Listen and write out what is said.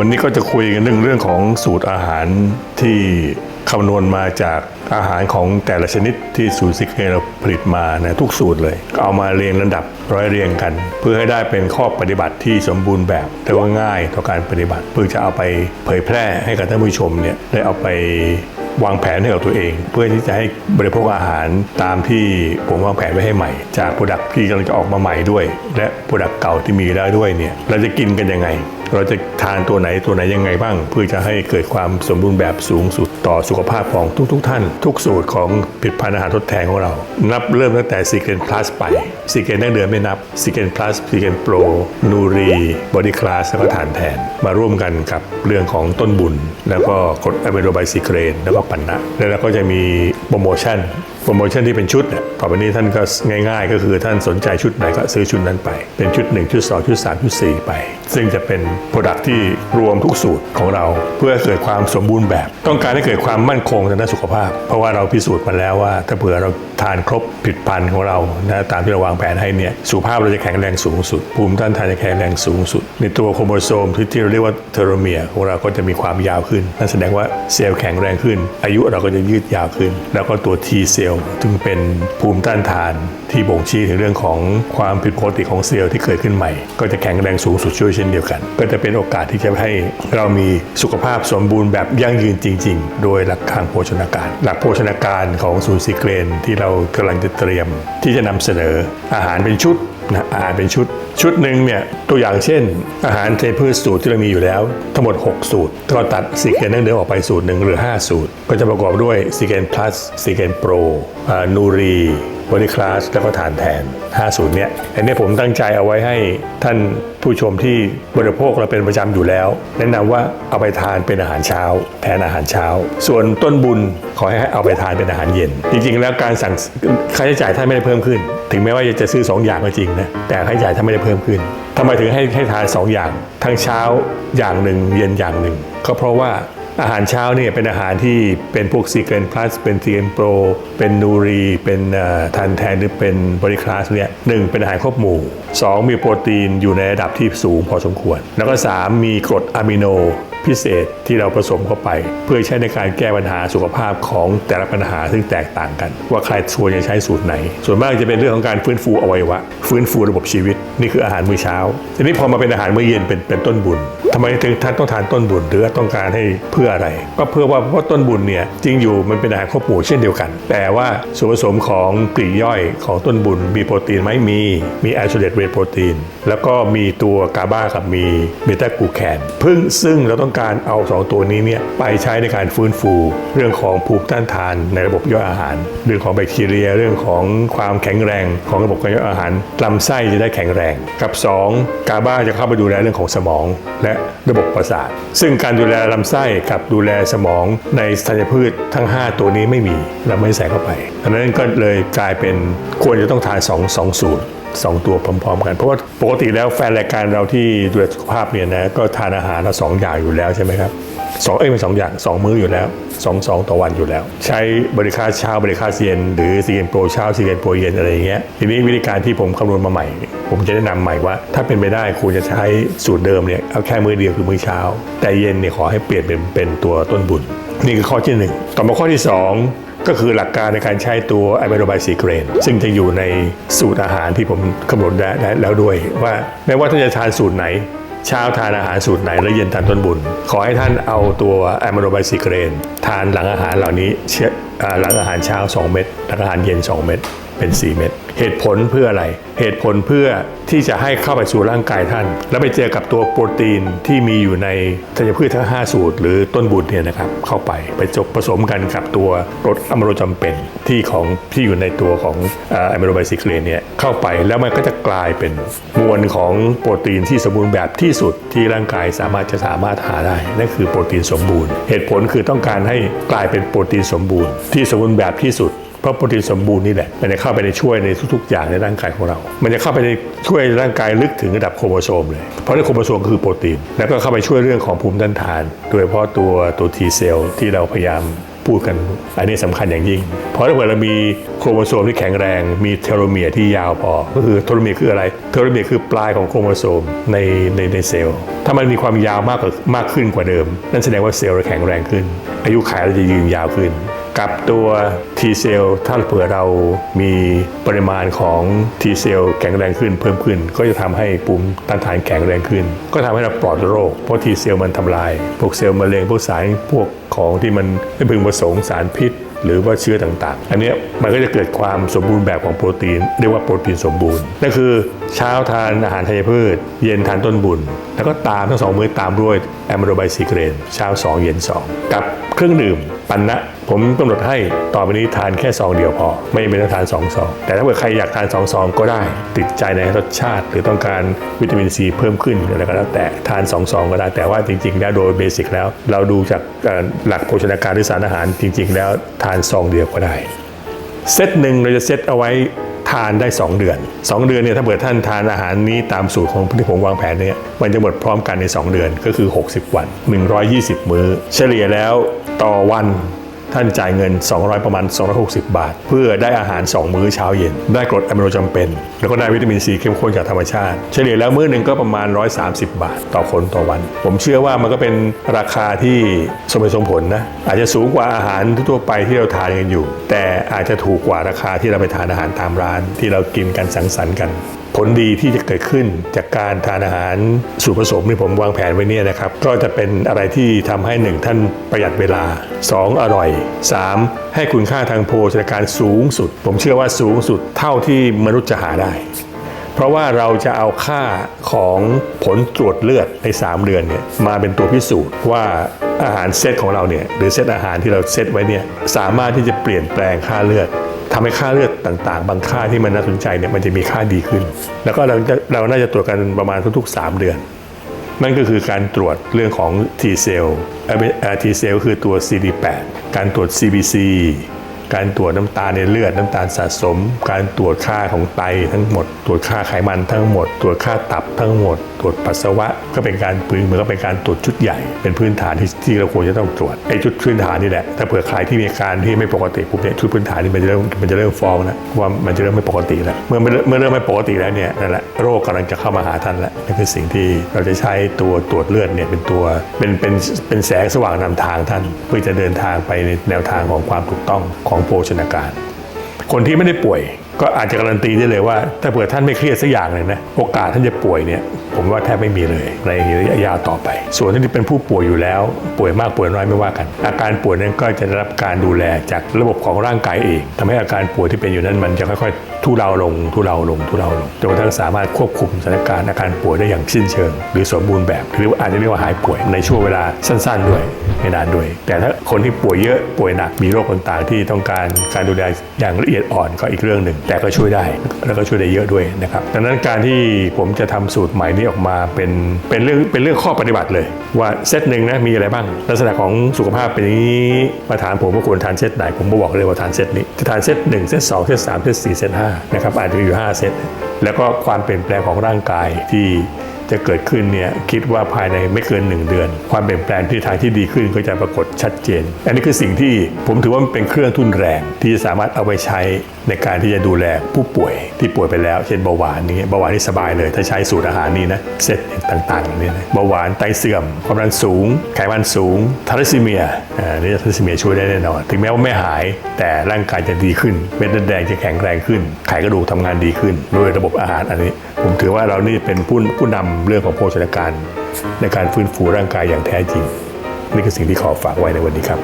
วันนี้ก็จะคุยกันเรื่องเรื่องของสูตรอาหารที่คำนวณมาจากอาหารของแต่ละชนิดที่สูตรซิกเนเราผลิตมานะทุกสูตรเลย เอามาเรียงลำดับร้อยเรียงกัน เพื่อให้ได้เป็นข้อปฏิบัติที่สมบูรณ์แบบ แต่ว่าง่ายต่อการปฏิบัติ เพื่อจะเอาไปเผยแพร่ให้กับท่านผู้ชมเนี่ยได้เอาไปวางแผนให้กับตัวเอง เพื่อที่จะให้บริโภคอาหารตามที่ผมวางแผนไว้ให้ใหม่ จากโปรดักที่กำลังจะออกมาใหม่ด้วย และโปรดักเก่าที่มีแล้วด้วยเนี่ยเราจะกินกันยังไง เราจะทานตัวไหนตัวไหนยังไงบ้าง เพื่อจะให้เกิดความสมบูรณ์แบบสูงสุดต่อสุขภาพของทุกๆทท่าน ทุกสูตรของผลิตภัณฑ์อาหารทดแทนของเรา นับเริ่มตั้งแต่ซีเกนพลัสไปซีเกนได้เดือนไม่นับซีเกนพลัสซีเกนโปรนูรีบอดี้คลาสแล้วก็ฐานแทน มาร่วมกันกับเรื่องของต้นบุญ แล้วก็กดอะเมโนไบซิเกรนแล้วก็ปันนะแล้วเราก็จะมีโปรโมชั่น รโมชั่นที่เป็นชุดเนี่ยต่อไปนี้ท่านก็ง่าย ๆ ก็คือท่านสนใจชุดไหนก็ซื้อชุดนั้นไป เป็นชุด 1 ชุด 2 ชุด 3 ชุด 4 ไป ซึ่งจะเป็นโปรดักที่รวมทุกสูตรของเรา เพื่อเกิดความสมบูรณ์แบบ ต้องการให้เกิดความมั่นคงทางด้านสุขภาพ เพราะว่าเราพิสูจน์มาแล้วว่า ถ้าเผื่อเราทานครบผลิดพันธ์ของเรานะตามที่เราวางแผนให้เนี่ยสุขภาพเราจะแข็งแรงสูงสุด ภูมิต้านทานจะแข็งแรงสูงสุด ในตัวโครโมโซมที่ที่เราเรียกว่าเทโลเมียร์ของเราก็จะมีความยาวขึ้นนั่นแสดงว่าเซลล์แข็งแรงขึ้น อายุเราก็จะยืดยาวขึ้น แล้วก็ตัว T เซลลซึ่งเป็นภูมิต้านทานที่บ่งชี้ถึงเรื่องของความผิดปกติของเซลล์ที่เกิดขึ้นใหม่ ก็จะแข็งแรงสูงสุดช่วยเช่นเดียวกัน ก็จะเป็นโอกาสที่จะให้เรามีสุขภาพสมบูรณ์แบบยั่งยืนจริง ๆ โดยหลักทางโภชนาการ หลักโภชนาการของศูนย์ซีเกรนที่เรากำลังจะเตรียม ที่จะนำเสนออาหารเป็นชุด นะอ่านเป็นชุด ชุดหนึ่งเนี่ยตัวอย่างเช่น อาหารเทพืชสูตรที่เรามีอยู่แล้ว ทั้งหมด 6 สูตรก็ตัดซีเกนนั่งเดิมออกไปสูตรหนึ่งหรือ 5 สูตร ก็จะประกอบด้วยซีเกนพลัสซีเกนโปรนูรี บริคลาสแล้วก็ฐานแทน5สูตรเนี้ยอันนี้ผมตั้งใจเอาไว้ให้ท่านผู้ชมที่บริโภคเราเป็นประจำอยู่แล้ว แนะนำว่าเอาไปทานเป็นอาหารเช้า แทนอาหารเช้า ส่วนต้นบุญขอให้เอาไปทานเป็นอาหารเย็น จริง ๆ แล้วการสั่งค่าใช้จ่ายท่านไม่ได้เพิ่มขึ้น ถึงแม้ว่าจะซื้อ 2 อย่างก็จริงนะแต่ค่าใช้จ่ายท่านไม่ได้เพิ่มขึ้นทำไมถึงให้ให้ทาน 2 อย่าง ทั้งเช้าอย่างหนึ่งเย็นอย่างหนึ่งก็เพราะว่า อาหารเช้าเนี่ยเป็นอาหารที่เป็นพวกซีเกนพลัสเป็นซีเกนโปรเป็นนูรี เป็นทันแทนหรือเป็นบริคลาสเนี่ยหนึ่งเป็นอาหารครบหมู่ 2 มีโปรตีนอยู่ในระดับที่สูงพอสมควร แล้วก็ 3 มีกรดอะมิโนพิเศษที่เราผสมเข้าไป เพื่อใช้ในการแก้ปัญหาสุขภาพของแต่ละปัญหาซึ่งแตกต่างกัน ว่าใครควรจะใช้สูตรไหน ส่วนมากจะเป็นเรื่องของการฟื้นฟูอวัยวะฟื้นฟูระบบชีวิต นี่คืออาหารมื้อเช้าทีนี้พอมาเป็นอาหารมื้อเย็นเป็นเป็นต้นบุญ ทำไมถึงท่านต้องทานต้นบุญหรือต้องการให้เพื่ออะไร ก็เพื่อว่าเพราะต้นบุญเนี่ยจริงอยู่มันเป็นอาหารครบหมู่เช่นเดียวกัน แต่ว่าส่วนผสมของปลีย่อยของต้นบุญมีโปรตีนไหมมีมีไอโซเลตเวทโปรตีนแล้วก็มีตัวกาบากับมีเบต้ากูแคนพึ่งซึ่งเราต้องการเอาสองตัวนี้เนี่ยไปใช้ในการฟื้นฟู เรื่องของภูมิต้านทานในระบบย่อยอาหาร เรื่องของแบคทีเรียเรื่องของความแข็งแรงของระบบการย่อยอาหารลำไส้จะได้แข็งแรง กับ 2 กาบาจะเข้าไปดูแลเรื่องของสมอง และระบบประสาท ซึ่งการดูแลลำไส้กับดูแลสมองในธัญพืชทั้ง 5 ตัวนี้ไม่มีเราไม่ใส่เข้าไปดังนั้นก็เลยกลายเป็นควรจะต้องทาน2 2สูตรสองตัวพร้อมๆกัน เพราะว่าปกติแล้วแฟนรายการเราที่ดูแลสุขภาพเนี่ยนะก็ทานอาหารละสองอย่างอยู่แล้วใช่ไหมครับ สองเอ้ยไม่สองอย่างสองมื้ออยู่แล้วสองสองต่อวันอยู่แล้ว ใช้บริการเช้าบริการเย็น หรือซีเกนโปรเช้าซีเกนโปรเย็นอะไรอย่างเงี้ยทีนี้วิธีการที่ผมคำนวณมาใหม่ ผมจะแนะนำใหม่ว่า ถ้าเป็นไปได้ควรจะใช้สูตรเดิมเนี่ยเอาแค่มื้อเดียวคือมื้อเช้า แต่เย็นเนี่ยขอให้เปลี่ยนเป็นเป็นตัวต้นบุญ นี่คือข้อที่หนึ่งต่อมาข้อที่สองก็คือหลักการในการใช้ตัวไอเมโนไบซีเกรนซึ่งจะอยู่ในสูตรอาหารที่ผมกำหนดได้ได้แล้วด้วยว่าไม่ว่าท่านจะทานสูตรไหน เช้าทานอาหารสูตรไหนและเย็นทานต้นบุญ ขอให้ท่านเอาตัวไอมโนไบซีเกรนทานหลังอาหารเหล่านี้เช้าหลังอาหารเช้า 2 เม็ดหลังอาหารเย็น 2 เม็ด เป็น 4 เม็ดเหตุผลเพื่ออะไร เหตุผลเพื่อที่จะให้เข้าไปสู่ร่างกายท่าน แล้วไปเจอกับตัวโปรตีนที่มีอยู่ในธัญพืชทั้ง 5 สูตร หรือต้นบุญเนี่ยนะครับเข้าไปไปจบผสมกันกับตัวรดอะมิโนจำเป็นที่ของที่อยู่ในตัวของอะมิโนไบซิเลนเนี่ยเข้าไปแล้วมันก็จะกลายเป็นมวลของโปรตีนที่สมบูรณ์แบบที่สุดที่ร่างกายสามารถจะสามารถหาได้นั่นคือโปรตีนสมบูรณ์ เหตุผลคือต้องการให้กลายเป็นโปรตีนสมบูรณ์ ที่สมบูรณ์แบบที่สุด เพราะโปรตีนสมบูรณ์นี่แหละมันจะเข้าไปในช่วยในทุกๆ อย่างในร่างกายของเรา มันจะเข้าไปในช่วยร่างกายลึกถึงระดับโครโมโซมเลย เพราะในโครโมโซมคือโปรตีน แล้วก็เข้าไปช่วยเรื่องของภูมิต้านทาน โดยเฉพาะตัวตัว T เซลล์ที่เราพยายามพูดกัน อันนี้สำคัญอย่างยิ่ง เพราะถ้าเกิดเรามีโครโมโซมที่แข็งแรง มีเทโลเมียร์ที่ยาวพอ ก็คือเทโลเมียร์คืออะไร เทโลเมียร์คือปลายของโครโมโซมในในในเซลล์ ถ้ามันมีความยาวมากกว่ามากขึ้นกว่าเดิม นั่นแสดงว่าเซลล์เราแข็งแรงขึ้น อายุขัยเราจะยืนยาวขึ้น กับตัว T เซลล์ถ้าเผื่อเรามีปริมาณของ T เซลล์แข็งแรงขึ้นเพิ่มขึ้น ก็จะทำให้ภูมิต้านทานแข็งแรงขึ้น ก็ทำให้เราปลอดโรค เพราะ T เซลล์มันทำลาย พวกเซลล์มะเร็งพวกสารพวกของที่มันไม่พึงประสงค์สารพิษหรือว่าเชื้อต่างๆ อันนี้มันก็จะเกิดความสมบูรณ์แบบของโปรตีน เรียกว่าโปรตีนสมบูรณ์นั่นคือเช้าทานอาหารธัญพืช เย็นทานต้นบุญ แล้วก็ตามทั้งสองมื้อตามด้วยแอมโรไบซิเกรนเช้า 2 เย็น 2 กับเครื่องดื่มปันนะ ผมกำหนดให้ต่อไปนี้ทานแค่ซองเดียวพอ ไม่จำเป็นต้องทาน2ซองแต่ถ้าเกิดใครอยากทาน2ซองก็ได้ ติดใจในรสชาติ หรือต้องการวิตามินซีเพิ่มขึ้นอะไรก็แล้วแต่ทาน2ซองก็ได้แต่ว่าจริงๆแล้วโดยเบสิกแล้ว เราดูจากหลักโภชนาการหรือสารอาหารจริง ๆ แล้วทานซองเดียวก็ได้เซตหนึ่งเราจะเซตเอาไว้ทานได้ 2 เดือน 2 เดือนเนี่ยถ้าเกิดท่านทานอาหารนี้ตามสูตรของที่ผมวางแผนเนี่ยมันจะหมดพร้อมกันใน 2 เดือนก็คือ 60 วัน 120 มื้อ เฉลี่ยแล้วต่อวัน ท่านจ่ายเงิน 200 ประมาณ 260 บาท เพื่อได้อาหาร 2 มื้อเช้าเย็น ได้กรดอะมิโนจำเป็น แล้วก็ได้วิตามินซีเข้มข้นจากธรรมชาติ เฉลี่ยแล้วมื้อหนึ่งก็ประมาณ 130 บาท ต่อคนต่อวัน ผมเชื่อว่ามันก็เป็นราคาที่สมเหตุสมผลนะ อาจจะสูงกว่าอาหารทั่วไปที่เราทานกันอยู่ แต่อาจจะถูกกว่าราคาที่เราไปทานอาหารตามร้าน ที่เรากินกันสังสรรค์กัน ผลดีที่จะเกิดขึ้นจากการทานอาหารสูตรผสมที่ผมวางแผนไว้เนี่ยนะครับ ก็จะเป็นอะไรที่ทำให้หนึ่งท่านประหยัดเวลา 2 อร่อย 3 ให้คุณค่าทางโภชนาการสูงสุด ผมเชื่อว่าสูงสุดเท่าที่มนุษย์จะหาได้ เพราะว่าเราจะเอาค่าของผลตรวจเลือดใน 3 เดือนเนี่ยมาเป็นตัวพิสูจน์ว่าอาหารเซตของเราเนี่ยหรือเซตอาหารที่เราเซตไว้เนี่ยสามารถที่จะเปลี่ยนแปลงค่าเลือด ทำให้ค่าเลือดต่างๆ บางค่าที่มันน่าสนใจเนี่ยมันจะมีค่าดีขึ้น แล้วก็เราจะเราน่าจะตรวจกันประมาณทุก ๆ 3 เดือน นั่นก็คือการตรวจเรื่องของ T cell เอ่อ T cell คือตัว CD8 การตรวจ CBC การตรวจน้ำตาลในเลือดน้ำตาลสะสม การตรวจค่าของไตทั้งหมด ตรวจค่าไขมันทั้งหมด ตรวจค่าตับทั้งหมดตรวจปัสสาวะก็เป็นการปืนเหมือนก็เป็นการตรวจชุดใหญ่ เป็นพื้นฐานที่ที่เราควรจะต้องตรวจไอ้ชุดพื้นฐานนี่แหละถ้าเผื่อใครที่มีอาการที่ไม่ปกติปุ๊บเนี่ยชุดพื้นฐานนี่มันจะเริ่มมันจะเริ่มฟ้องแล้วว่ามันจะเริ่มไม่ปกติแล้วเมื่อเมื่อเริ่มไม่ปกติแล้วเนี่ยนั่นแหละโรคกำลังจะเข้ามาหาท่านแล้วนั่นคือสิ่งที่เราจะใช้ตัวตรวจเลือดเนี่ยเป็นตัวเป็นเป็นเป็นแสงสว่างนำทางท่าน เพื่อจะเดินทางไปในแนวทางของความถูกต้องของโภชนาการ คนที่ไม่ได้ป่วย ก็อาจจะการันตีได้เลยว่า ถ้าเผื่อท่านไม่เครียดสักอย่างหนึ่งนะโอกาสท่านจะป่วยเนี่ยผมว่าแทบไม่มีเลยในระยะยาวต่อไป ส่วนที่เป็นผู้ป่วยอยู่แล้ว ป่วยมากป่วยน้อยไม่ว่ากัน อาการป่วยนั้นก็จะได้รับการดูแลจากระบบของร่างกายเองทำให้อาการป่วยที่เป็นอยู่นั้นมันจะค่อยๆ ทุเลาลงทุเลาลงทุเลาลงจนกระทั่งสามารถควบคุมสถานการณ์อาการป่วยได้อย่างสิ้นเชิง หรือสมบูรณ์แบบหรืออาจจะเรียกว่าหายป่วยในช่วงเวลาสั้น ๆ ด้วยไม่นานด้วย แต่ถ้าคนที่ป่วยเยอะป่วยหนักมีโรคต่างๆ ที่ต้องการการดูแลอย่างละเอียดอ่อนก็อีกเรื่องหนึ่ง แต่ก็ช่วยได้แล้วก็ช่วยได้เยอะด้วยนะครับดังนั้นการที่ผมจะทำสูตรใหม่นี้ออกมาเป็นเป็นเรื่องเป็นเรื่องข้อปฏิบัติเลย ว่าเซตหนึ่งนะมีอะไรบ้าง ลักษณะของสุขภาพเป็นอย่างนี้มาถามผมว่าควรทานเซตไหนผมก็บอกเลยว่าทานเซตนี้จะทานเซตหนึ่งเซตสองเซตสามเซตสี่เซตห้านะครับอาจจะอยู่ห้าเซต แล้วก็ความเปลี่ยนแปลงของร่างกายที่จะเกิดขึ้นเนี่ยคิดว่าภายในไม่เกิน 1 เดือน ความเปลี่ยนแปลงที่ทางที่ดีขึ้นก็จะปรากฏชัดเจน อันนี้คือสิ่งที่ผมถือว่ามันเป็นเครื่องทุนแรงที่สามารถเอาไปใช้ ในการที่จะดูแลผู้ป่วยที่ป่วยไปแล้วเช่นเบาหวานนี้เบาหวานนี่สบายเลย ถ้าใช้สูตรอาหารนี้นะเซตต่างๆนี้นะเบาหวานไตเสื่อม ความดันสูง ไขมันสูงทาริซีเมียอ่านี่ทาริซีเมียช่วยได้แน่นอน ถึงแม้ว่าไม่หายแต่ร่างกายจะดีขึ้นเม็ดเลือดแดงจะแข็งแรงขึ้น ไขกระดูกทำงานดีขึ้นด้วยระบบอาหารอันนี้ ผมถือว่าเรานี่เป็นผู้ผู้นำเรื่องของโภชนาการ ในการฟื้นฟูร่างกายอย่างแท้จริงนี่คือสิ่งที่ขอฝากไว้ในวันนี้ครับ